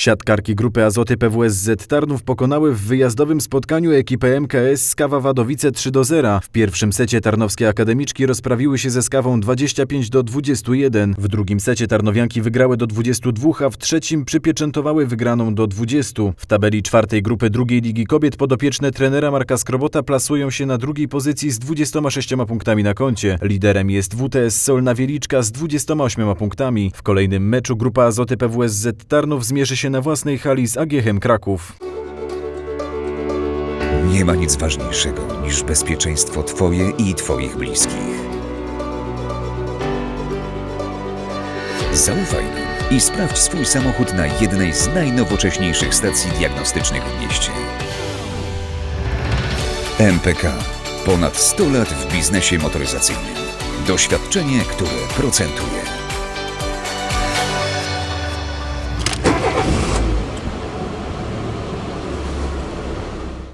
Siatkarki grupy Azoty PWSZ Tarnów pokonały w wyjazdowym spotkaniu ekipę MKS Skawa Wadowice 3 do 0. W pierwszym secie tarnowskie akademiczki rozprawiły się ze Skawą 25 do 21. W drugim secie tarnowianki wygrały do 22, a w trzecim przypieczętowały wygraną do 20. W tabeli czwartej grupy drugiej Ligi Kobiet podopieczne trenera Marka Skrobota plasują się na drugiej pozycji z 26 punktami na koncie. Liderem jest WTS Solna Wieliczka z 28 punktami. W kolejnym meczu grupa Azoty PWSZ Tarnów zmierzy się na własnej hali z AGH Kraków. Nie ma nic ważniejszego niż bezpieczeństwo Twoje i Twoich bliskich. Zaufaj nam i sprawdź swój samochód na jednej z najnowocześniejszych stacji diagnostycznych w mieście. MPK. Ponad 100 lat w biznesie motoryzacyjnym. Doświadczenie, które procentuje.